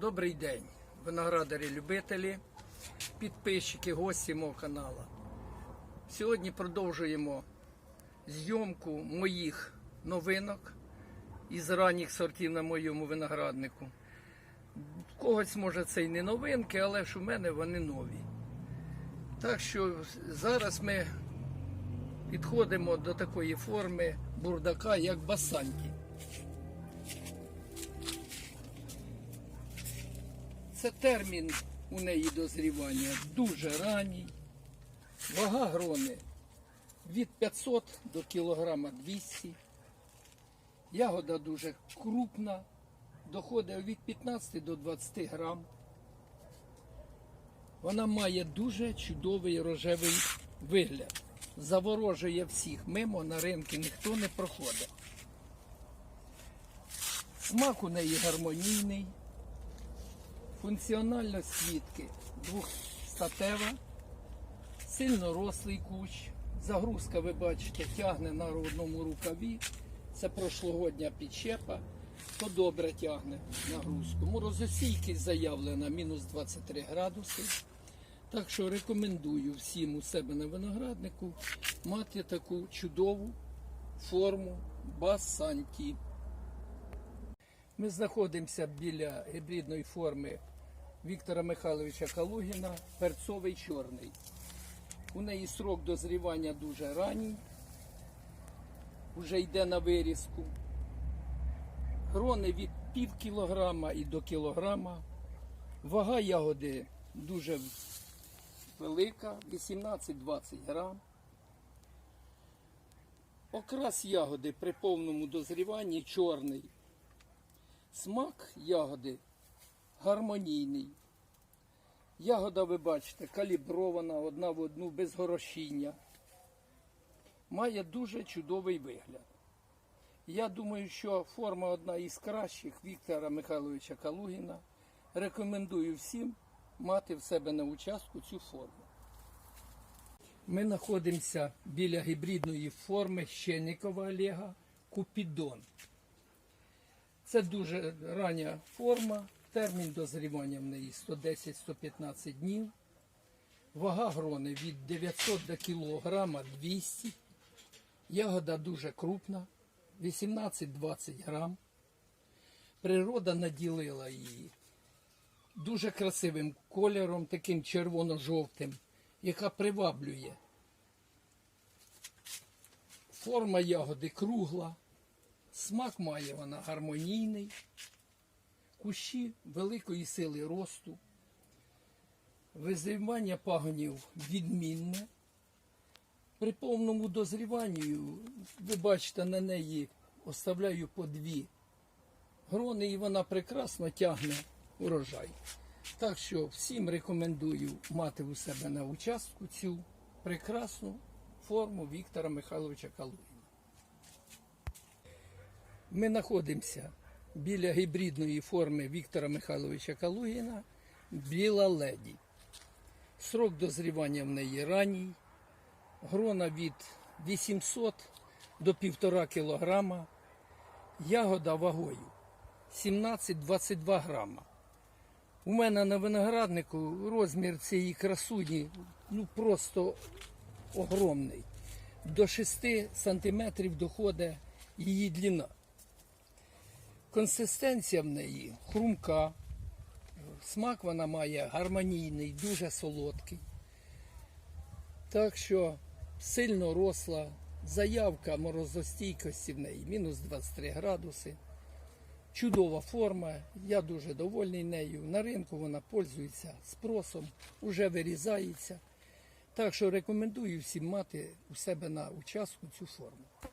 Добрий день, виноградарі-любителі, підписчики, гості мого каналу. Сьогодні продовжуємо зйомку моїх новинок із ранніх сортів на моєму винограднику. Когось може це й не новинки, але ж у мене вони нові. Так що зараз ми підходимо до такої форми бурдака, як басанті. Це термін у неї дозрівання дуже ранній. Вага грони від 500 до кілограма 200. Ягода дуже крупна, доходить від 15 до 20 грам. Вона має дуже чудовий рожевий вигляд. Заворожує всіх. Мимо на ринки ніхто не проходить. Смак у неї гармонійний. Функціональність квітки двохстатева, сильно рослий кущ. Загрузка, ви бачите, тягне на одному рукаві. Це прошлогодня підщепа, то добре тягне нагрузку. Морозостійкість заявлена мінус 23 градуси. Так що рекомендую всім у себе на винограднику мати таку чудову форму басанті. Ми знаходимося біля гібридної форми Віктора Михайловича Калугіна, перцовий чорний. У неї срок дозрівання дуже ранній, вже йде на вирізку. Грони від пів кілограма і до кілограма. Вага ягоди дуже велика, 18-20 грам. Окрас ягоди при повному дозріванні чорний. Смак ягоди гармонійний. Ягода, ви бачите, калібрована одна в одну без горошіння. Має дуже чудовий вигляд. Я думаю, що форма одна із кращих Віктора Михайловича Калугіна. Рекомендую всім мати в себе на участку цю форму. Ми знаходимося біля гібридної форми Щенникова Олега Купідон. Це дуже рання форма. Термін дозрівання в неї 110-115 днів. Вага грони від 900 до кілограма 200. Ягода дуже крупна, 18-20 грам. Природа наділила її дуже красивим кольором, таким червоно-жовтим, яка приваблює. Форма ягоди кругла. Смак має вона гармонійний, кущі великої сили росту, визрівання пагонів відмінне. При повному дозріванні, ви бачите, на неї оставляю по дві грони, і вона прекрасно тягне урожай. Так що всім рекомендую мати у себе на участку цю прекрасну форму Віктора Михайловича Калугіна. Ми знаходимося біля гібридної форми Віктора Михайловича Калугіна Біла леді. Срок дозрівання в неї ранній, грона від 800 до 1,5 кілограма, ягода вагою 17-22 грама. У мене на винограднику розмір цієї красуні ну просто огромний. До 6 сантиметрів доходить її длина. Консистенція в неї хрумка, смак вона має гармонійний, дуже солодкий. Так що сильно росла, заявка морозостійкості в неї мінус 23 градуси. Чудова форма, я дуже довольний нею. На ринку вона пользується спросом, вже вирізається. Так що рекомендую всім мати у себе на участку цю форму.